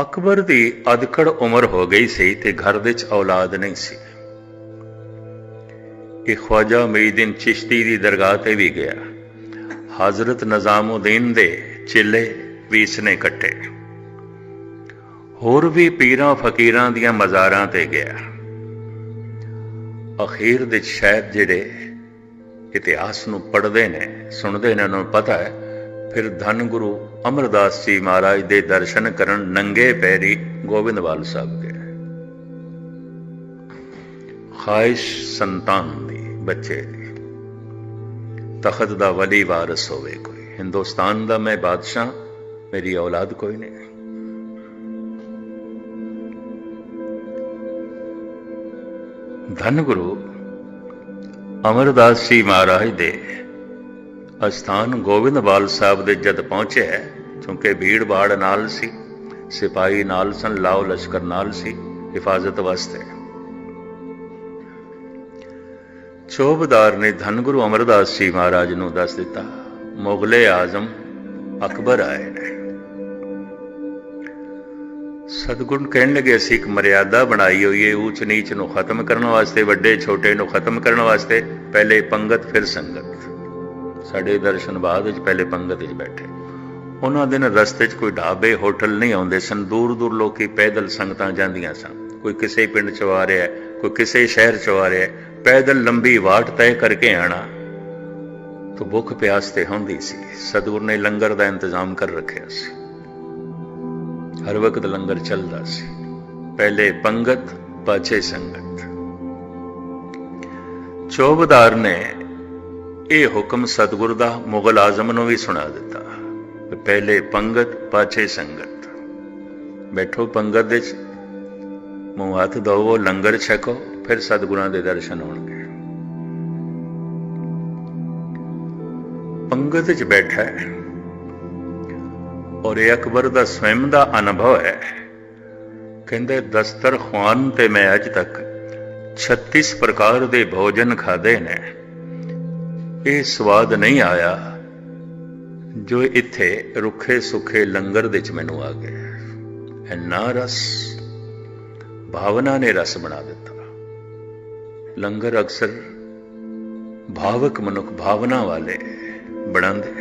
ਅਕਬਰ ਦੀ ਅਧਕੜ ਉਮਰ ਹੋ ਗਈ ਸੀ ਤੇ ਘਰ ਵਿੱਚ ਔਲਾਦ ਨਹੀਂ ਸੀ। ਇਹ ਖਵਾਜਾ ਮਈਦੀਨ ਚਿਸ਼ਤੀ ਦੀ ਦਰਗਾਹ ਤੇ ਵੀ ਗਿਆ। ਹਜ਼ਰਤ ਨਿਜ਼ਾਮਉਦੀਨ ਦੇ ਚਿੱਲੇ ਵੀ ਇਸਨੇ ਕੱਟੇ। ਹੋਰ ਵੀ ਪੀਰਾਂ ਫਕੀਰਾਂ ਦੀਆਂ ਮਜ਼ਾਰਾਂ ਤੇ ਗਿਆ। ਅਖੀਰ ਦੇ ਸ਼ਾਇਦ ਜਿਹੜੇ ਇਤਿਹਾਸ ਨੂੰ ਪੜ੍ਹਦੇ ਨੇ, ਸੁਣਦੇ ਨੇ, ਉਹਨਾਂ ਨੂੰ ਪਤਾ ਹੈ, ਫਿਰ ਧੰਨ ਗੁਰੂ ਅਮਰਦਾਸ ਜੀ ਮਹਾਰਾਜ ਦੇ ਦਰਸ਼ਨ ਕਰਨ ਨੰਗੇ ਪੈਰੀ ਗੋਬਿੰਦਵਾਲ ਸਾਹਿਬ ਗਏ। ਖਾਇਸ਼ ਸੰਤਾਨ ਦੀ ਬੱਚੇ ਦੀ ਤਖਤ ਦਾ ਵਲੀ ਵਾਰਸ ਹੋਵੇ ਕੋਈ। ਹਿੰਦੁਸਤਾਨ ਦਾ ਮੈਂ ਬਾਦਸ਼ਾਹ, ਮੇਰੀ ਔਲਾਦ ਕੋਈ ਨਹੀਂ। ਧੰਨ ਗੁਰੂ ਅਮਰਦਾਸ ਜੀ ਮਹਾਰਾਜ ਦੇ ਅਸਥਾਨ ਗੋਬਿੰਦਵਾਲ ਸਾਹਿਬ ਦੇ ਜਦ ਪਹੁੰਚੇ ਕਿਉਂਕਿ ਭੀੜ ਬਾੜ ਨਾਲ ਸੀ, ਸਿਪਾਹੀ ਨਾਲ ਸਨ, ਲਾਓ ਲਸ਼ਕਰ ਨਾਲ ਸੀ, ਹਿਫਾਜ਼ਤ ਵਾਸਤੇ। ਚੋਬਦਾਰ ਨੇ ਧੰਨ ਗੁਰੂ ਅਮਰਦਾਸ ਜੀ ਮਹਾਰਾਜ ਨੂੰ ਦੱਸ ਦਿੱਤਾ, ਮੁਗਲੇ ਆਜ਼ਮ ਅਕਬਰ ਆਏ ਨੇ। ਸਤਗੁਣ ਕਹਿਣ ਲੱਗੇ, ਅਸੀਂ ਇੱਕ ਮਰਿਆਦਾ ਬਣਾਈ ਹੋਈ ਹੈ ਉੱਚ ਨੀਚ ਨੂੰ ਖਤਮ ਕਰਨ ਵਾਸਤੇ, ਵੱਡੇ ਛੋਟੇ ਨੂੰ ਖਤਮ ਕਰਨ ਵਾਸਤੇ, ਪਹਿਲੇ ਪੰਗਤ ਫਿਰ ਸੰਗਤ। ਸਾਡੇ ਦਰਸ਼ਨ ਬਾਅਦ ਵਿੱਚ ਪਹਿਲੇ ਪੰਗਤ ਵਿੱਚ ਬੈਠੇ। ਉਹਨਾਂ ਦਿਨ ਰਸਤੇ 'ਚ ਕੋਈ ਢਾਬੇ, ਹੋਟਲ ਨਹੀਂ ਆਉਂਦੇ ਸਨ। ਦੂਰ ਦੂਰ ਲੋਕੀ ਪੈਦਲ ਸੰਗਤਾਂ ਜਾਂਦੀਆਂ ਸਨ। ਕੋਈ ਕਿਸੇ ਪਿੰਡ 'ਚ ਆ ਰਿਹਾ ਕੋਈ ਕਿਸੇ ਸ਼ਹਿਰ 'ਚ ਆ ਰਿਹਾ ਪੈਦਲ ਲੰਬੀ ਵਾਟ ਤੈਅ ਕਰਕੇ ਆਣਾ ਤਾਂ ਭੁੱਖ ਪਿਆਸ ਤੇ ਹੁੰਦੀ ਸੀ। ਸਤਗੁਰ ਨੇ ਲੰਗਰ ਦਾ ਇੰਤਜ਼ਾਮ ਕਰ ਰੱਖਿਆ ਸੀ। ਹਰ ਵਕਤ ਲੰਗਰ ਚੱਲਦਾ ਸੀ। ਪਹਿਲੇ ਪੰਗਤ, ਪਾਛੇ ਸੰਗਤ। ਚੌਬਦਾਰ ਨੇ ਇਹ ਹੁਕਮ ਸਤਗੁਰ ਦਾ ਮੁਗਲ ਆਜ਼ਮ ਨੂੰ ਵੀ ਸੁਣਾ ਦਿੱਤਾ। ਪਹਿਲੇ ਪੰਗਤ, ਪਾਛੇ ਸੰਗਤ। ਬੈਠੋ ਪੰਗਤ ਦੇ ਚ। ਮੂੰਹ ਹੱਥ ਧੋਵੋ, ਲੰਗਰ ਛਕੋ, ਫਿਰ ਸਤਿਗੁਰਾਂ ਦੇ ਦਰਸ਼ਨ ਹੋਣਗੇ। ਪੰਗਤ ਵਿੱਚ ਬੈਠਾ ਹੈ। ਔਰ ਇਹ ਅਕਬਰ ਦਾ ਸਵੈਮ ਦਾ ਅਨੁਭਵ ਹੈ। ਕਹਿੰਦੇ ਦਸਤਰਖਵਾਨ ਤੇ ਮੈਂ ਅੱਜ ਤੱਕ 36 ਪ੍ਰਕਾਰ ਦੇ ਭੋਜਨ ਖਾਦੇ ਨੇ। ਇਹ ਸਵਾਦ ਨਹੀਂ ਆਇਆ। ਜੋ ਇੱਥੇ ਰੁੱਖੇ ਸੁੱਖੇ ਲੰਗਰ ਦੇ ਚ ਮੈਨੂੰ ਆ ਗਿਆ। ਇੰਨਾ ਰਸ, ਭਾਵਨਾ ਨੇ ਰਸ ਬਣਾ ਦਿੱਤਾ। ਲੰਗਰ ਅਕਸਰ ਭਾਵਕ ਮਨੁੱਖ ਭਾਵਨਾ ਵਾਲੇ ਬਣਾਉਂਦੇ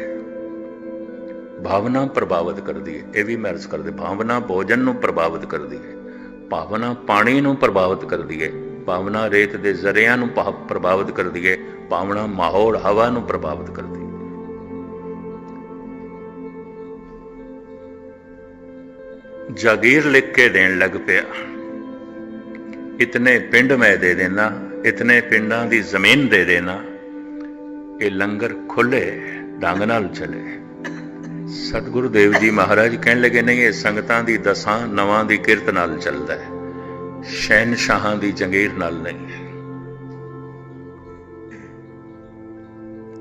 ਭਾਵਨਾ ਪ੍ਰਭਾਵਿਤ ਕਰਦੀ ਹੈ। ਇਹ ਵੀ ਮੈਂ ਕਰਦੇ, ਭਾਵਨਾ ਭੋਜਨ ਨੂੰ ਪ੍ਰਭਾਵਿਤ ਕਰਦੀ ਹੈ। ਭਾਵਨਾ ਪਾਣੀ ਨੂੰ ਪ੍ਰਭਾਵਿਤ ਕਰਦੀ ਹੈ। ਭਾਵਨਾ ਰੇਤ ਦੇ ਜ਼ਰਿਆਂ ਨੂੰ ਪਾ- ਪ੍ਰਭਾਵਿਤ ਕਰਦੀ ਹੈ। ਭਾਵਨਾ ਮਾਹੌਲ ਹਵਾ ਨੂੰ ਪ੍ਰਭਾਵਿਤ ਕਰਦੀ ਹੈ। ਜਾਗੀਰ ਲਿਖ ਕੇ ਦੇਣ ਲੱਗ ਪਿਆ। ਇਤਨੇ ਪਿੰਡ ਮੈਂ ਦੇ ਦੇਣਾ ਇਤਨੇ ਪਿੰਡਾਂ ਦੀ ਜ਼ਮੀਨ ਦੇ ਦੇਣਾ ਇਹ ਲੰਗਰ ਖੁੱਲੇ ਢੰਗ ਨਾਲ ਚਲੇ। ਸਤਿਗੁਰੂ ਦੇਵ ਜੀ ਮਹਾਰਾਜ ਕਹਿਣ ਲੱਗੇ, ਨਹੀਂ, ਇਹ ਸੰਗਤਾਂ ਦੀ ਦਸਾਂ ਨਵਾਂ ਦੀ ਕਿਰਤ ਨਾਲ ਚੱਲਦਾ ਹੈ, ਸ਼ਹਿਨਸ਼ਾਹਾਂ ਦੀ ਜੰਗੀਰ ਨਾਲ ਨਹੀਂ।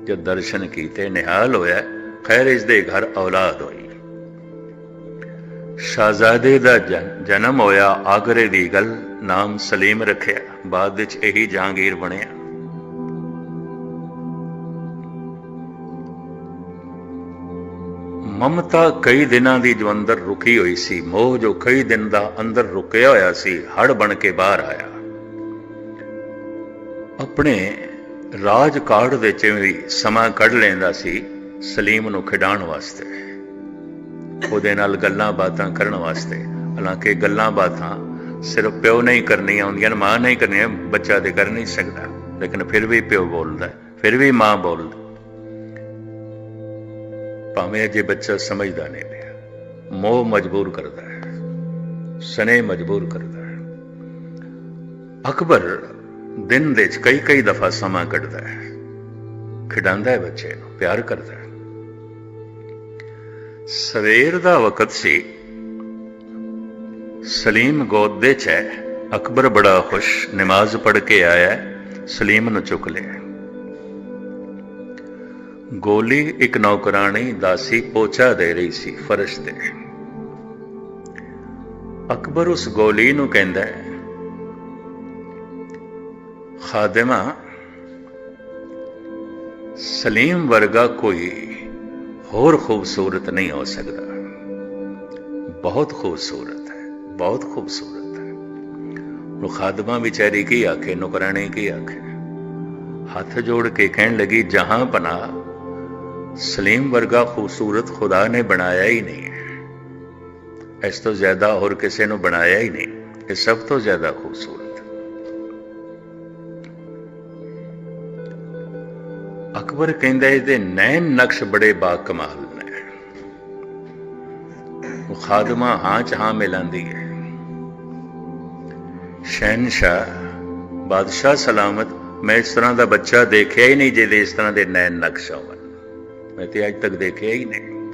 ਜਦ ਦਰਸ਼ਨ ਕੀਤੇ, ਨਿਹਾਲ ਹੋਇਆ, ਖੈਰ ਇਸ ਦੇ ਘਰ ਔਲਾਦ ਹੋਈ। ਸ਼ਾਹਜ਼ਾਦੇ ਦਾ ਜਨਮ ਹੋਇਆ ਆਗਰੇ ਦੀ ਗੱਲ ਨਾਮ ਸਲੀਮ ਰੱਖਿਆ। ਬਾਅਦ ਵਿੱਚ ਇਹੀ ਜਹਾਂਗੀਰ ਬਣਿਆ। ਮਮਤਾ ਕਈ ਦਿਨਾਂ ਦੀ ਜੋ ਅੰਦਰ ਰੁਕੀ ਹੋਈ ਸੀ, ਮੋਹ ਜੋ ਕਈ ਦਿਨ ਦਾ ਅੰਦਰ ਰੁਕਿਆ ਹੋਇਆ ਸੀ ਹੜ ਬਣ ਕੇ ਬਾਹਰ ਆਇਆ। ਆਪਣੇ ਰਾਜ ਕਾਰਡ ਦੇ ਵਿੱਚ ਵੀ ਸਮਾਂ ਕੱਢ ਲੈਂਦਾ ਸੀ ਸਲੀਮ ਨੂੰ ਖਿਡਾਉਣ ਵਾਸਤੇ। ਉਹਦੇ ਨਾਲ ਗੱਲਾਂ ਬਾਤਾਂ ਕਰਨ ਵਾਸਤੇ। ਹਾਲਾਂਕਿ ਗੱਲਾਂ ਬਾਤਾਂ ਸਿਰਫ ਪਿਓ ਨਹੀਂ ਕਰਨੀਆਂ ਹੁੰਦੀਆਂ, ਮਾਂ ਨਹੀਂ ਕਰਨੀਆਂ, ਬੱਚਾ ਤੇ ਕਰ ਨਹੀਂ ਸਕਦਾ। ਲੇਕਿਨ ਫਿਰ ਵੀ ਪਿਓ ਬੋਲਦਾ ਫਿਰ ਵੀ ਮਾਂ ਬੋਲਦੀ ਭਾਵੇਂ ਅਜੇ ਬੱਚਾ ਸਮਝਦਾ ਨਹੀਂ ਪਿਆ, ਮੋਹ ਮਜਬੂਰ ਕਰਦਾ ਹੈ ਸਨੇ ਮਜਬੂਰ ਕਰਦਾ ਹੈ। ਅਕਬਰ ਦਿਨ ਦੇ ਚ ਕਈ ਕਈ ਦਫਾ ਸਮਾਂ ਕੱਢਦਾ ਹੈ। ਖਿਡਾਉਂਦਾ ਹੈ ਬੱਚੇ ਨੂੰ, ਪਿਆਰ ਕਰਦਾ ਹੈ। ਸਵੇਰ ਦਾ ਵਕਤ ਸੀ। ਸਲੀਮ ਗੋਦੇ ਚ ਹੈ। ਅਕਬਰ ਬੜਾ ਖੁਸ਼, ਨਮਾਜ਼ ਪੜ੍ਹ ਕੇ ਆਇਆ, ਸਲੀਮ ਨੂੰ ਚੁੱਕ ਲਿਆ। ਗੋਲੀ ਇੱਕ ਨੌਕਰਾਣੀ ਦਾਸੀ ਪੋਚਾ ਦੇ ਰਹੀ ਸੀ, ਫਰਸ਼ ਤੇ। ਅਕਬਰ ਉਸ ਗੋਲੀ ਨੂੰ ਕਹਿੰਦਾ ਹੈ, ਖਾਦਮਾ, ਸਲੀਮ ਵਰਗਾ ਕੋਈ ਹੋਰ ਖੂਬਸੂਰਤ ਨਹੀਂ ਹੋ ਸਕਦਾ। ਬਹੁਤ ਖੂਬਸੂਰਤ ਹੈ, ਬਹੁਤ ਖੂਬਸੂਰਤ ਹੈ। ਉਹ ਖਾਦਮਾ ਵਿਚਾਰੀ ਕੀ ਆਖੇ, ਨੁਕਰਾਣੀ ਕੀ ਆਖੇ? ਹੱਥ ਜੋੜ ਕੇ ਕਹਿਣ ਲੱਗੀ, ਜਹਾਂ ਪਨਾ ਸਲੀਮ ਵਰਗਾ ਖੂਬਸੂਰਤ ਖੁਦਾ ਨੇ ਬਣਾਇਆ ਹੀ ਨਹੀਂ ਇਸ ਤੋਂ ਜ਼ਿਆਦਾ ਹੋਰ ਕਿਸੇ ਨੂੰ ਬਣਾਇਆ ਹੀ ਨਹੀਂ। ਇਹ ਸਭ ਤੋਂ ਜ਼ਿਆਦਾ ਖੂਬਸੂਰਤ ਅਕਬਰ ਕਹਿੰਦਾ ਇਹਦੇ ਨੈਣ ਨਕਸ਼ ਬੜੇ ਬਾ ਕਮਾਲ ਨੇ। ਉਹ ਖਾਦਮਾ ਹਾਂ ਚ ਹਾਂ ਮਿਲਾਂਦੀ ਹੈ। ਸ਼ਹਿਨशाह ਬਾਦਸ਼ਾਹ ਸਲਾਮਤ, ਮੈਂ ਇਸ ਤਰ੍ਹਾਂ ਦਾ ਬੱਚਾ ਦੇਖਿਆ ਹੀ ਨਹੀਂ ਜਿਹਦੇ ਇਸ ਤਰ੍ਹਾਂ ਦੇ ਨੈਣ ਨਕਸ਼ ਹੋਣ ਮੈਂ ਤੇ ਅੱਜ ਤੱਕ ਦੇਖਿਆ ਹੀ ਨਹੀਂ।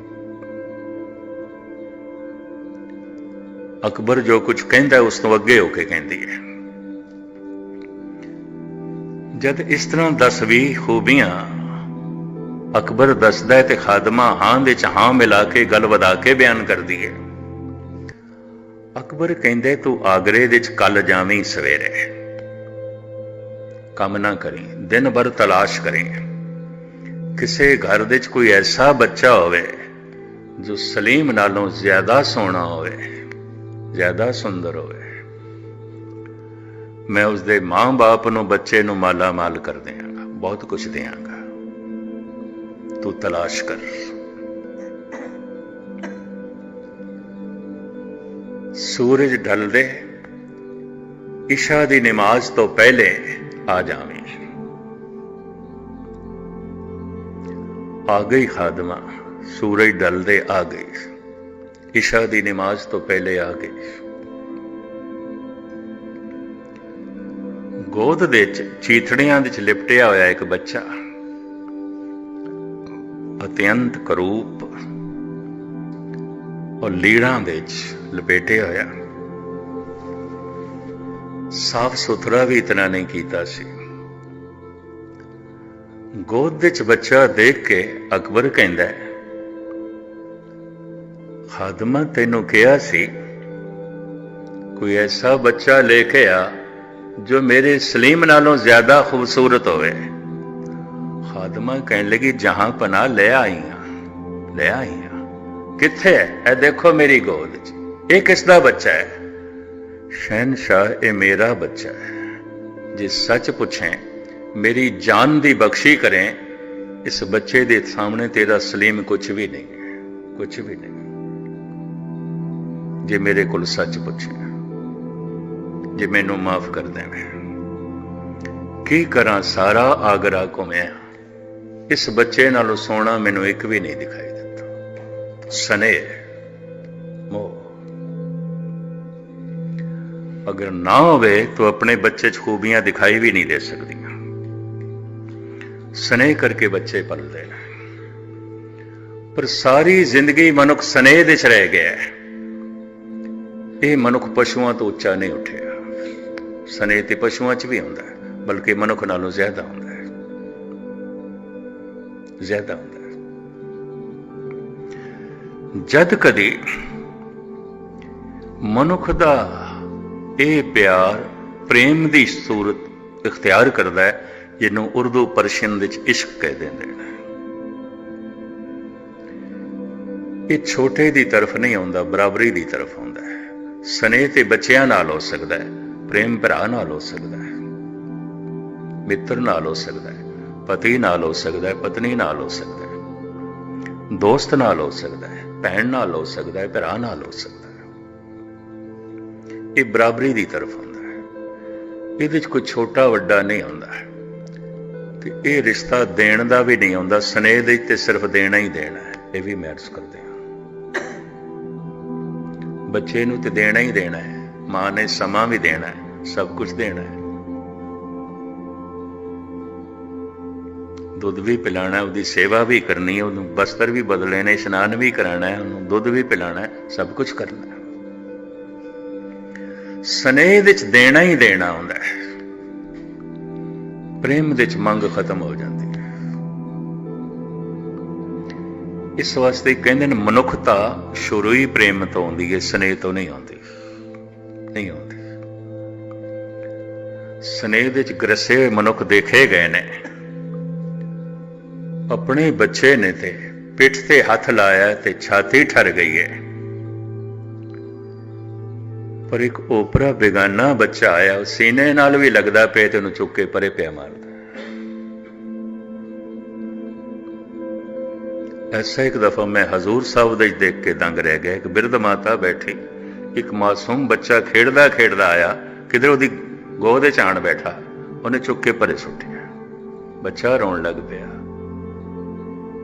ਅਕਬਰ ਜੋ ਕੁਝ ਕਹਿੰਦਾ ਉਸ ਤੋਂ ਅੱਗੇ ਹੋ ਕੇ ਕਹਿੰਦੀ ਹੈ। ਜਦ ਇਸ ਤਰ੍ਹਾਂ ਦਸ ਵੀ ਖੂਬੀਆਂ ਅਕਬਰ ਦੱਸਦਾ ਹੈ ਤੇ ਖਾਦਮਾ ਹਾਂ ਦੇ ਚ ਹਾਂ ਮਿਲਾ ਕੇ ਗੱਲ ਵਧਾ ਕੇ ਬਿਆਨ ਕਰਦੀ ਹੈ। ਅਕਬਰ ਕਹਿੰਦੇ ਤੂੰ ਆਗਰੇ ਦੇ ਚ ਕੱਲ ਜਾਵੀਂ ਸਵੇਰੇ। ਕੰਮ ਨਾ ਕਰੀ, ਦਿਨ ਭਰ ਤਲਾਸ਼ ਕਰੀ। ਕਿਸੇ ਘਰ ਦੇ ਚ ਕੋਈ ਐਸਾ ਬੱਚਾ ਹੋਵੇ ਜੋ ਸਲੀਮ ਨਾਲੋਂ ਜ਼ਿਆਦਾ ਸੋਹਣਾ ਹੋਵੇ, ਜ਼ਿਆਦਾ ਸੁੰਦਰ ਹੋਵੇ। ਮੈਂ ਉਸ ਦੇ ਮਾਂ-ਬਾਪ ਨੂੰ, ਬੱਚੇ ਨੂੰ ਮਾਲਾ ਮਾਲ ਕਰ ਦਿਆਂਗਾ, ਬਹੁਤ ਕੁਝ ਦਿਆਂਗਾ। ਤੂੰ ਤਲਾਸ਼ ਕਰ। ਸੂਰਜ ਢਲਦੇ ਇਸ਼ਾ ਦੀ ਨਮਾਜ਼ ਤੋਂ ਪਹਿਲੇ ਆ ਜਾਵੀਂ। ਆ ਗਈ ਖਾਦਮਾ, ਸੂਰਜ ਢਲਦੇ ਆ ਗਈ ਇਸ਼ਾ ਦੀ ਨਮਾਜ਼ ਤੋਂ ਪਹਿਲੇ ਆ ਗਈ ਗੋਦ ਵਿੱਚ ਚੀਥੜੀਆਂ ਵਿੱਚ ਲਿਪਟਿਆ ਹੋਇਆ ਇੱਕ ਬੱਚਾ। ਅਤਿਅੰਤ ਕਰੂਪ ਉਹ ਲੀੜਾਂ ਵਿੱਚ ਲਪੇਟਿਆ ਹੋਇਆ। ਸਾਫ਼ ਸੁਥਰਾ ਵੀ ਇਤਨਾ ਨਹੀਂ ਕੀਤਾ ਸੀ। ਗੋਦ ਵਿੱਚ ਬੱਚਾ ਦੇਖ ਕੇ ਅਕਬਰ ਕਹਿੰਦਾ, ਖਾਦਮਾ ਤੈਨੂੰ ਕਿਹਾ ਸੀ, ਕੋਈ ਐਸਾ ਬੱਚਾ ਲੈ ਕੇ ਆ ਜੋ ਮੇਰੇ ਸਲੀਮ ਨਾਲੋਂ ਜ਼ਿਆਦਾ ਖੂਬਸੂਰਤ ਹੋਵੇ। ਖਾਦਮਾ ਕਹਿਣ ਲੱਗੀ, ਜਹਾਂ ਪਨਾ ਲੈ ਆਈ ਹਾਂ ਲੈ ਆਈ ਹਾਂ ਕਿੱਥੇ ਹੈ ਇਹ ਦੇਖੋ ਮੇਰੀ ਗੋਦ 'ਚ। ਇਹ ਕਿਸ ਦਾ ਬੱਚਾ ਹੈ ਸ਼ਹਿਨशाह ਇਹ ਮੇਰਾ ਬੱਚਾ ਹੈ ਜੇ ਸੱਚ ਪੁੱਛੇ, ਮੇਰੀ ਜਾਨ ਦੀ ਬਖਸ਼ੀ ਕਰੇ, ਇਸ ਬੱਚੇ ਦੇ ਸਾਹਮਣੇ ਤੇਰਾ ਸਲੀਮ ਕੁਝ ਵੀ ਨਹੀਂ ਹੈ ਕੁਝ ਵੀ ਨਹੀਂ। ਜੇ ਮੇਰੇ ਕੋਲ ਸੱਚ ਪੁੱਛੇ, ਜੇ ਮੈਨੂੰ ਮਾਫ ਕਰ ਦੇਵੇਂ, ਕੀ ਕਰਾਂ ਸਾਰਾ ਆਗਰਾ ਘੁੰਮਿਆ। ਇਸ ਬੱਚੇ ਨਾਲੋਂ ਸੋਹਣਾ ਮੈਨੂੰ ਇੱਕ ਵੀ ਨਹੀਂ ਦਿਖਾਈ ਦਿੱਤਾ। ਸਨੇ ਮੋਹ। ਅਗਰ ਨਾ ਹੋਵੇ ਤਾਂ ਆਪਣੇ ਬੱਚੇ 'ਚ ਖੂਬੀਆਂ ਦਿਖਾਈ ਵੀ ਨਹੀਂ ਦੇ ਸਕਦੀਆਂ। ਸਨੇ ਕਰਕੇ ਬੱਚੇ ਪਲਦੇ ਨੇ। ਪਰ ਸਾਰੀ ਜ਼ਿੰਦਗੀ ਮਨੁੱਖ ਸਨੇਹ ਦੇ 'ਚ ਰਹਿ ਗਿਆ ਹੈ। ਇਹ ਮਨੁੱਖ ਪਸ਼ੂਆਂ ਤੋਂ ਉੱਚਾ ਨਹੀਂ ਉੱਠਿਆ। ਸਨੇਹ ਤੇ ਪਸ਼ੂਆਂ 'ਚ ਵੀ ਹੁੰਦਾ ਬਲਕਿ ਮਨੁੱਖ ਨਾਲੋਂ ਜ਼ਿਆਦਾ ਹੁੰਦਾ ਜ਼ਿਆਦਾ ਹੁੰਦਾ ਹੈ। ਜਦ ਕਦੇ ਮਨੁੱਖ ਦਾ ਇਹ ਪਿਆਰ ਪ੍ਰੇਮ ਦੀ ਸੂਰਤ ਇਖਤਿਆਰ ਕਰਦਾ ਹੈ ਜਿਹਨੂੰ ਉਰਦੂ ਪਰਸ਼ੀਅਨ ਵਿੱਚ ਇਸ਼ਕ ਕਹਿੰਦੇ ਨੇ। ਇਹ ਛੋਟੇ ਦੀ ਤਰਫ ਨਹੀਂ ਆਉਂਦਾ, ਬਰਾਬਰੀ ਦੀ ਤਰਫ ਆਉਂਦਾ ਹੈ। ਸਨੇਹ ਤੇ ਬੱਚਿਆਂ ਨਾਲ ਹੋ ਸਕਦਾ ਹੈ, ਪ੍ਰੇਮ ਭਰਾ ਨਾਲ ਹੋ ਸਕਦਾ ਹੈ, ਮਿੱਤਰ ਨਾਲ ਹੋ ਸਕਦਾ ਹੈ। ਪਤੀ ਨਾਲ ਹੋ ਸਕਦਾ ਹੈ, ਪਤਨੀ ਨਾਲ ਹੋ ਸਕਦਾ ਹੈ, ਦੋਸਤ ਨਾਲ ਹੋ ਸਕਦਾ ਹੈ, ਭੈਣ ਨਾਲ ਹੋ ਸਕਦਾ ਹੈ, ਭਰਾ ਨਾਲ ਹੋ ਸਕਦਾ ਹੈ। ਇਹ ਬਰਾਬਰੀ ਦੀ ਤਰਫ ਹੁੰਦਾ ਹੈ। ਇਹਦੇ ਵਿੱਚ ਕੋਈ ਛੋਟਾ ਵੱਡਾ ਨਹੀਂ ਹੁੰਦਾ ਤੇ ਇਹ ਰਿਸ਼ਤਾ ਦੇਣ ਦਾ ਵੀ ਨਹੀਂ ਹੁੰਦਾ ਸਨੇਹ ਦੇ ਤੇ ਸਿਰਫ ਦੇਣਾ ਹੀ ਦੇਣਾ ਹੈ। ਇਹ ਵੀ ਮੈਟਰਸ ਕਰਦੇ ਆ ਬੱਚੇ ਨੂੰ ਤੇ ਦੇਣਾ ਹੀ ਦੇਣਾ ਹੈ। ਮਾਂ ਨੇ ਸਮਾਂ ਵੀ ਦੇਣਾ ਹੈ, ਸਭ ਕੁਝ ਦੇਣਾ ਹੈ। ਦੁੱਧ ਵੀ ਪਿਲਾਣਾ ਉਹਦੀ ਸੇਵਾ ਵੀ ਕਰਨੀ ਹੈ, ਉਹਨੂੰ ਬਸਤਰ ਵੀ ਬਦਲਣੇ ਨੇ, ਇਸ਼ਨਾਨ ਵੀ ਕਰਾਣਾ ਹੈ, ਉਹਨੂੰ ਦੁੱਧ ਵੀ ਪਿਲਾਣਾ ਸਭ ਕੁਝ ਕਰਨਾ ਸਨੇਹ ਵਿੱਚ ਦੇਣਾ ਹੀ ਦੇਣਾ ਹੁੰਦਾ ਹੈ। ਪ੍ਰੇਮ ਵਿੱਚ ਮੰਗ ਖਤਮ ਹੋ ਜਾਂਦੀ ਹੈ। ਇਸ ਵਾਸਤੇ ਕਹਿੰਦੇ ਨੇ, ਮਨੁੱਖਤਾ ਸ਼ੁਰੂ ਹੀ ਪ੍ਰੇਮ ਤੋਂ ਆਉਂਦੀ ਹੈ, ਸਨੇਹ ਤੋਂ ਨਹੀਂ ਆਉਂਦੀ। ਨਹੀਂ ਆਉਂਦੀ। ਸਨੇਹ ਵਿੱਚ ਗਰਸੇ ਹੋਏ ਮਨੁੱਖ ਦੇਖੇ ਗਏ ਨੇ। ਆਪਣੇ ਬੱਚੇ ਨੇ ਤੇ ਪਿੱਠ ਤੇ ਹੱਥ ਲਾਇਆ ਤੇ ਛਾਤੀ ਠਰ ਗਈ ਹੈ ਪਰ ਇੱਕ ਓਪਰਾ ਬੇਗਾਨਾ ਬੱਚਾ ਆਇਆ ਉਹ ਸੀਨੇ ਨਾਲ ਵੀ ਲੱਗਦਾ ਪਿਆ ਤੇ ਉਹਨੂੰ ਚੁੱਕ ਕੇ ਪਰੇ ਪਿਆ ਮਾਰਦਾ ਐਸਾ ਇੱਕ ਦਫਾ ਮੈਂ ਹਜ਼ੂਰ ਸਾਹਿਬ ਦੇ ਦੇਖ ਕੇ ਦੰਗ ਰਹਿ ਗਿਆ ਇੱਕ ਬਿਰਧ ਮਾਤਾ ਬੈਠੀ ਇੱਕ ਮਾਸੂਮ ਬੱਚਾ ਖੇਡਦਾ ਖੇਡਦਾ ਆਇਆ ਕਿਧਰ ਉਹਦੀ ਗੋਦ 'ਚ ਆਣ ਬੈਠਾ ਉਹਨੇ ਚੁੱਕ ਕੇ ਪਰੇ ਸੁੱਟਿਆ ਬੱਚਾ ਰੋਣ ਲੱਗ ਪਿਆ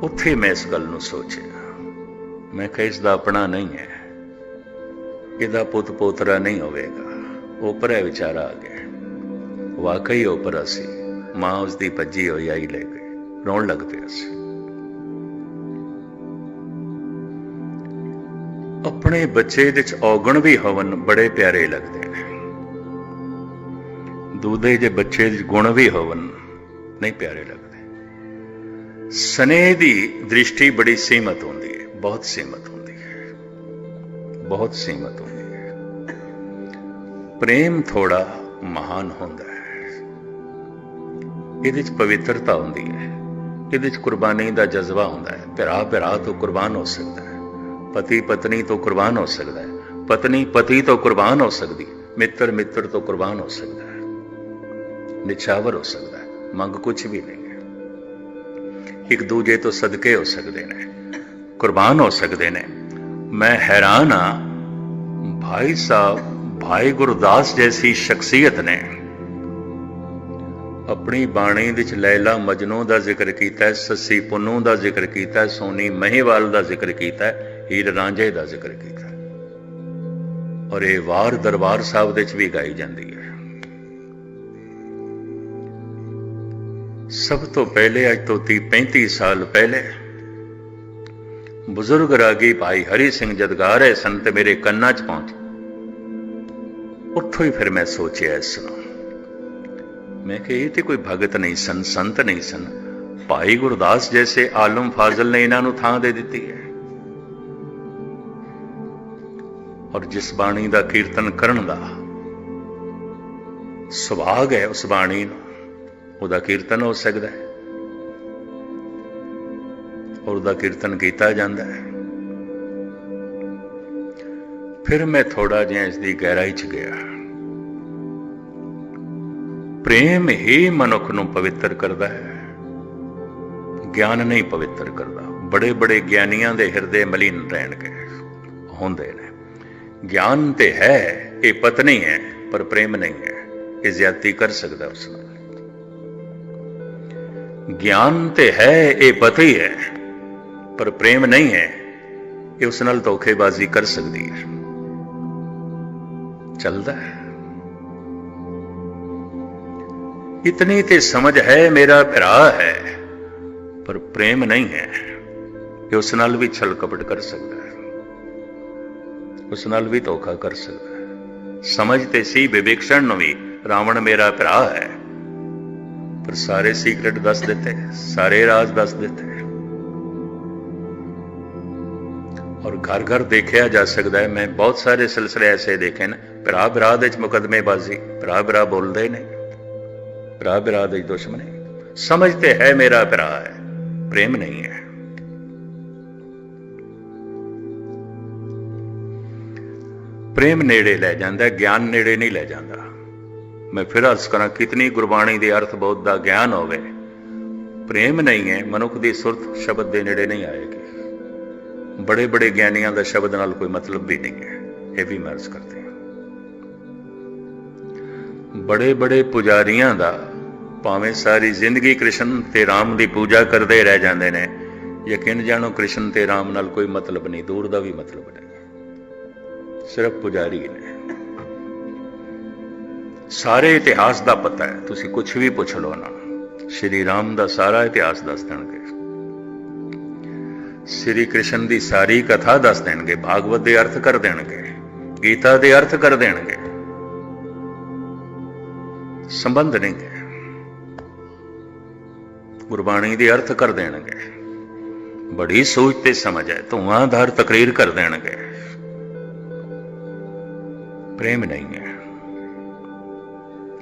ਉੱਥੇ ਮੈਂ ਇਸ ਗੱਲ ਨੂੰ ਸੋਚਿਆ। ਮੈਂ ਕਿਹਾ, ਇਸ ਦਾ ਆਪਣਾ ਨਹੀਂ ਹੈ। ਇਹਦਾ ਪੁੱਤ ਪੋਤਰਾ ਨਹੀਂ ਹੋਵੇਗਾ। ਉਪਰ ਹੈ ਵਿਚਾਰਾ ਆ ਗਿਆ। ਵਾਕਈ ਉਪਰ ਸੀ। ਮਾਂ ਉਸ ਦੀ ਭੱਜੀ ਹੋਈ ਆਈ ਲੈ ਗਈ। ਰੋਣ ਲੱਗ ਪਿਆ ਸੀ। ਆਪਣੇ ਬੱਚੇ ਦੇ ਚ ਔਗਣ ਵੀ ਹੋਵਨ ਬੜੇ ਪਿਆਰੇ ਲੱਗਦੇ ਨੇ। ਦੂਦੇ ਜੇ ਬੱਚੇ ਦੇ ਗੁਣ ਵੀ ਹੋਵਨ ਨਹੀਂ ਪਿਆਰੇ ਲੱਗਦੇ। ਸਨੇਹ ਦੀ ਦ੍ਰਿਸ਼ਟੀ ਬੜੀ ਸੀਮਤ ਹੁੰਦੀ ਹੈ, ਬਹੁਤ ਸੀਮਤ ਹੁੰਦੀ ਹੈ, ਬਹੁਤ ਸੀਮਤ ਹੁੰਦੀ ਹੈ। ਪ੍ਰੇਮ ਥੋੜਾ ਮਹਾਨ ਹੁੰਦਾ ਹੈ। ਇਹਦੇ ਚ ਪਵਿੱਤਰਤਾ ਹੁੰਦੀ ਹੈ, ਇਹਦੇ ਚ ਕੁਰਬਾਨੀ ਦਾ ਜਜ਼ਬਾ ਹੁੰਦਾ ਹੈ। ਭਰਾ ਭਰਾ ਤੋਂ ਕੁਰਬਾਨ ਹੋ ਸਕਦਾ ਹੈ, ਪਤੀ ਪਤਨੀ ਤੋਂ ਕੁਰਬਾਨ ਹੋ ਸਕਦਾ ਹੈ, ਪਤਨੀ ਪਤੀ ਤੋਂ ਕੁਰਬਾਨ ਹੋ ਸਕਦੀ ਮਿੱਤਰ ਮਿੱਤਰ ਤੋਂ ਕੁਰਬਾਨ ਹੋ ਸਕਦਾ ਹੈ, ਨਿਛਾਵਰ ਹੋ ਸਕਦਾ ਹੈ, ਮੰਗ ਕੁਝ ਵੀ ਨਹੀਂ। ਇੱਕ ਦੂਜੇ ਤੋਂ ਸਦਕੇ ਹੋ ਸਕਦੇ ਨੇ, ਕੁਰਬਾਨ ਹੋ ਸਕਦੇ ਨੇ। ਮੈਂ ਹੈਰਾਨ ਆ ਭਾਈ ਸਾਹਿਬ, ਭਾਈ ਗੁਰਦਾਸ ਜੈਸੀ ਸ਼ਖਸੀਅਤ ਨੇ। ਆਪਣੀ ਬਾਣੀ ਵਿੱਚ ਲੈਲਾ ਮਜਨੂ ਦਾ ਜ਼ਿਕਰ ਕੀਤਾ ਹੈ ਸੱਸੀ ਪੁੰਨੂ ਦਾ ਜ਼ਿਕਰ ਕੀਤਾ ਹੈ ਸੋਨੀ ਮਹੀਵਾਲ ਦਾ ਜ਼ਿਕਰ ਕੀਤਾ ਹੈ ਹੀਰ ਰਾਂਝੇ ਦਾ ਜ਼ਿਕਰ ਕੀਤਾ। ਔਰ ਇਹ ਵਾਰ ਦਰਬਾਰ ਸਾਹਿਬ ਦੇ ਵਿੱਚ ਵੀ ਗਾਈ ਜਾਂਦੀ ਹੈ। ਸਭ ਤੋਂ ਪਹਿਲੇ, ਅੱਜ ਤੋਂ 30 35 ਸਾਲ ਪਹਿਲੇ, ਬਜ਼ੁਰਗ ਰਾਗੀ ਭਾਈ ਹਰੀ ਸਿੰਘ ਜਦ ਗਾ ਰਹੇ ਸਨ ਤੇ ਮੇਰੇ ਕੰਨਾਂ 'ਚ ਪਹੁੰਚ ਉੱਥੋਂ ਹੀ ਫਿਰ ਮੈਂ ਸੋਚਿਆ ਇਸ ਨੂੰ। ਮੈਂ ਕਿ ਇਹ ਤੇ ਕੋਈ ਭਗਤ ਨਹੀਂ ਸਨ, ਸੰਤ ਨਹੀਂ ਸਨ। ਭਾਈ ਗੁਰਦਾਸ ਜੈਸੇ ਆਲਮ ਫਾਜ਼ਲ ਨੇ ਇਹਨਾਂ ਨੂੰ ਥਾਂ ਦੇ ਦਿੱਤੀ ਹੈ। ਔਰ ਜਿਸ ਬਾਣੀ ਦਾ ਕੀਰਤਨ ਕਰਨ ਦਾ ਸੁਭਾਗ ਹੈ, ਉਸ ਬਾਣੀ ਨੂੰ ਉਹਦਾ ਕੀਰਤਨ ਹੋ ਸਕਦਾ ਹੈ। ਔਰ ਉਹਦਾ ਕੀਰਤਨ ਕੀਤਾ ਜਾਂਦਾ ਹੈ। ਫਿਰ ਮੈਂ ਥੋੜਾ ਜਿਹਾ ਇਸ ਦੀ ਗਹਿਰਾਈ 'ਚ ਗਿਆ। ਪ੍ਰੇਮ ਹੀ ਮਨੁੱਖ ਨੂੰ ਪਵਿੱਤਰ ਕਰਦਾ ਹੈ। ਗਿਆਨ ਨਹੀਂ ਪਵਿੱਤਰ ਕਰਦਾ। ਬੜੇ ਬੜੇ ਗਿਆਨੀਆਂ ਦੇ ਹਿਰਦੇ ਮਲੀਨ ਰਹਿਣਗੇ ਹੁੰਦੇ ਨੇ। ਗਿਆਨ ਤੇ ਹੈ, ਇਹ ਪਤਨੀ ਹੈ, ਪਰ ਪ੍ਰੇਮ ਨਹੀਂ ਹੈ। ਇਹ ਜ਼ਿਆਦਤੀ ਕਰ ਸਕਦਾ ਉਸ ਨਾਲ। ਗਿਆਨ ਤੇ ਹੈ, ਇਹ ਪਤੀ ਹੈ ਪਰ ਪ੍ਰੇਮ ਨਹੀਂ ਹੈ, ਇਹ ਉਸ ਨਾਲ ਧੋਖੇਬਾਜ਼ੀ ਕਰ ਸਕਦੀ ਹੈ। ਚੱਲਦਾ ਹੈ। ਇਤਨੀ ਤੇ ਸਮਝ ਹੈ, ਮੇਰਾ ਭਰਾ ਹੈ, ਪਰ ਪ੍ਰੇਮ ਨਹੀਂ ਹੈ, ਇਹ ਉਸ ਨਾਲ ਵੀ ਛਲ ਕਪਟ ਕਰ ਸਕਦਾ ਹੈ। ਉਸ ਨਾਲ ਵੀ ਧੋਖਾ ਕਰ ਸਕਦਾ ਹੈ। ਸਮਝ ਤੇ ਸੀ ਵਿਵੇਕਸ਼ਣ ਨੂੰ ਵੀ, ਰਾਵਣ ਮੇਰਾ ਭਰਾ ਹੈ। ਪਰ ਸਾਰੇ ਸੀਕ੍ਰੇਟ ਦੱਸ ਦਿੱਤੇ, ਸਾਰੇ ਰਾਜ਼ ਦੱਸ ਦਿੱਤੇ। ਔਰ ਘਰ ਘਰ ਦੇਖਿਆ ਜਾ ਸਕਦਾ ਹੈ, ਮੈਂ ਬਹੁਤ ਸਾਰੇ ਸਿਲਸਿਲੇ ਐਸੇ ਦੇਖੇ ਨੇ ਭਰਾ ਭਰਾ ਦੇ ਵਿੱਚ ਮੁਕਦਮੇਬਾਜ਼ੀ ਭਰਾ ਭਰਾ ਬੋਲਦੇ ਨੇ ਭਰਾ ਭਰਾ ਦੇ ਦੁਸ਼ਮਣੇ। ਸਮਝ ਤੇ ਹੈ ਮੇਰਾ ਭਰਾ ਹੈ, ਪ੍ਰੇਮ ਨਹੀਂ ਹੈ। ਪ੍ਰੇਮ ਨੇੜੇ ਲੈ ਜਾਂਦਾ, ਗਿਆਨ ਨੇੜੇ ਨਹੀਂ ਲੈ ਜਾਂਦਾ। ਮੈਂ ਫਿਰ ਅਰਜ਼ ਕਰਾਂ, ਕਿਤਨੀ ਗੁਰਬਾਣੀ ਦੇ ਅਰਥ ਬਹੁਤ ਦਾ ਗਿਆਨ ਹੋਵੇ। ਪ੍ਰੇਮ ਨਹੀਂ ਹੈ, ਮਨੁੱਖ ਦੀ ਸੁਰਤ ਸ਼ਬਦ ਦੇ ਨੇੜੇ ਨਹੀਂ ਆਏਗੀ। ਬੜੇ ਬੜੇ ਗਿਆਨੀਆਂ ਦਾ ਸ਼ਬਦ ਨਾਲ ਕੋਈ ਮਤਲਬ ਵੀ ਨਹੀਂ ਹੈ, ਇਹ ਵੀ ਮੈਂ ਅਰਜ਼ ਕਰਦੇ ਹਾਂ। ਬੜੇ ਬੜੇ ਪੁਜਾਰੀਆਂ ਦਾ ਭਾਵੇਂ ਸਾਰੀ ਜ਼ਿੰਦਗੀ ਕ੍ਰਿਸ਼ਨ ਤੇ ਰਾਮ ਦੀ ਪੂਜਾ ਕਰਦੇ ਰਹਿ ਜਾਂਦੇ ਨੇ, ਯਕੀਨ ਜਾਣੋ ਕ੍ਰਿਸ਼ਨ ਤੇ ਰਾਮ ਨਾਲ ਕੋਈ ਮਤਲਬ ਨਹੀਂ, ਦੂਰ ਦਾ ਵੀ ਮਤਲਬ ਨਹੀਂ। ਸਿਰਫ ਪੁਜਾਰੀ ਨੇ। ਸਾਰੇ ਇਤਿਹਾਸ ਦਾ ਪਤਾ ਹੈ। ਤੁਸੀਂ ਕੁਝ ਵੀ ਪੁੱਛ ਲਓ ਨਾ। ਸ਼੍ਰੀ ਰਾਮ ਦਾ ਸਾਰਾ ਇਤਿਹਾਸ ਦੱਸ ਦੇਣਗੇ। ਸ਼੍ਰੀ ਕ੍ਰਿਸ਼ਨ ਦੀ ਸਾਰੀ ਕਥਾ ਦੱਸ ਦੇਣਗੇ। ਭਾਗਵਤ ਦੇ ਅਰਥ ਕਰ ਦੇਣਗੇ। ਗੀਤਾ ਦੇ ਅਰਥ ਕਰ ਦੇਣਗੇ। ਸੰਬੰਧ ਨਹੀਂ ਹੈ। ਗੁਰਬਾਣੀ ਦੇ ਅਰਥ ਕਰ ਦੇਣਗੇ। ਬੜੀ ਸੋਚ ਤੇ ਸਮਝ ਹੈ। ਧੂਆਂਧਾਰ ਤਕਰੀਰ ਕਰ ਦੇਣਗੇ। ਪ੍ਰੇਮ ਨਹੀਂ ਹੈ।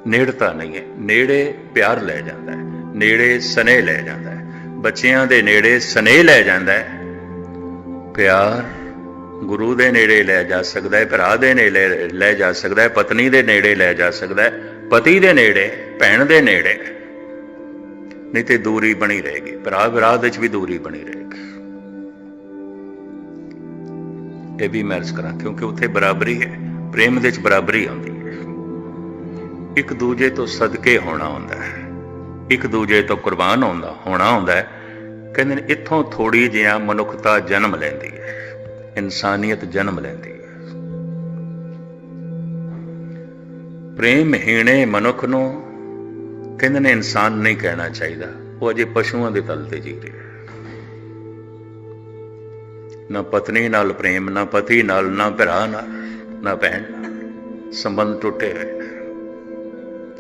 ਨੇੜਤਾ ਨਹੀਂ ਹੈ। ਨੇੜੇ ਪਿਆਰ ਲੈ ਜਾਂਦਾ ਹੈ। ਨੇੜੇ ਸਨੇਹ ਲੈ ਜਾਂਦਾ ਹੈ। ਬੱਚਿਆਂ ਦੇ ਨੇੜੇ ਸਨੇਹ ਲੈ ਜਾਂਦਾ ਹੈ। ਪਿਆਰ ਗੁਰੂ ਦੇ ਨੇੜੇ ਲੈ ਜਾ ਸਕਦਾ ਹੈ, ਭਰਾ ਦੇ ਨੇੜੇ ਲੈ ਜਾ ਸਕਦਾ ਹੈ, ਪਤਨੀ ਦੇ ਨੇੜੇ ਲੈ ਜਾ ਸਕਦਾ ਹੈ, ਪਤੀ ਦੇ ਨੇੜੇ, ਭੈਣ ਦੇ ਨੇੜੇ। ਨਹੀਂ ਤੇ ਦੂਰੀ ਬਣੀ ਰਹੇਗੀ। ਭਰਾ ਭਰਾ ਦੇ ਵਿੱਚ ਵੀ ਦੂਰੀ ਬਣੀ ਰਹੇਗੀ। ਇਹ ਵੀ ਮੈਂ ਅਰਜ਼ ਕਰਾਂ, ਕਿਉਂਕਿ ਉੱਥੇ ਬਰਾਬਰੀ ਹੈ। ਪ੍ਰੇਮ ਦੇ ਵਿੱਚ ਬਰਾਬਰੀ ਆਉਂਦੀ ਹੈ। ਇੱਕ ਦੂਜੇ ਤੋਂ ਸਦਕੇ ਹੋਣਾ ਹੁੰਦਾ ਹੈ। ਇੱਕ ਦੂਜੇ ਤੋਂ ਕੁਰਬਾਨ ਹੁੰਦਾ ਹੋਣਾ ਹੁੰਦਾ ਹੈ। ਕਹਿੰਦੇ ਨੇ, ਇੱਥੋਂ ਥੋੜੀ ਜਿਹਾ ਮਨੁੱਖਤਾ ਜਨਮ ਲੈਂਦੀ ਹੈ। ਇਨਸਾਨੀਅਤ ਜਨਮ ਲੈਂਦੀ ਹੈ। ਪ੍ਰੇਮ ਹੀਣੇ ਮਨੁੱਖ ਨੂੰ ਕਹਿੰਦੇ ਨੇ, ਇਨਸਾਨ ਨਹੀਂ ਕਹਿਣਾ ਚਾਹੀਦਾ। ਉਹ ਅਜੇ ਪਸ਼ੂਆਂ ਦੇ ਤਲ ਤੇ ਜੀ ਰਿਹਾ ਨਾ ਪਤਨੀ ਨਾਲ ਪ੍ਰੇਮ, ਨਾ ਪਤੀ ਨਾਲ, ਨਾ ਭਰਾ ਨਾਲ, ਨਾ ਭੈਣ ਨਾਲ ਸੰਬੰਧ ਟੁੱਟੇ ਹੋਏ।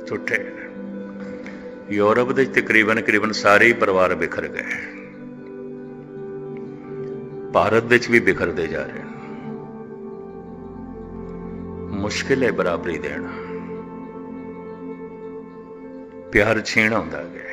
ਟੁੱਟੇ ਯੂਰਪ ਦੇ ਤਕਰੀਬਨ ਤਕਰੀਬਨ ਸਾਰੇ ਹੀ ਪਰਿਵਾਰ ਬਿਖਰ ਗਏ। ਭਾਰਤ ਵਿੱਚ ਵੀ ਬਿਖਰਦੇ ਜਾ ਰਹੇ ਨੇ ਮੁਸ਼ਕਿਲ ਹੈ ਬਰਾਬਰੀ ਦੇਣਾ। ਪਿਆਰ ਛੀਣ ਆਉਂਦਾ ਗਿਆ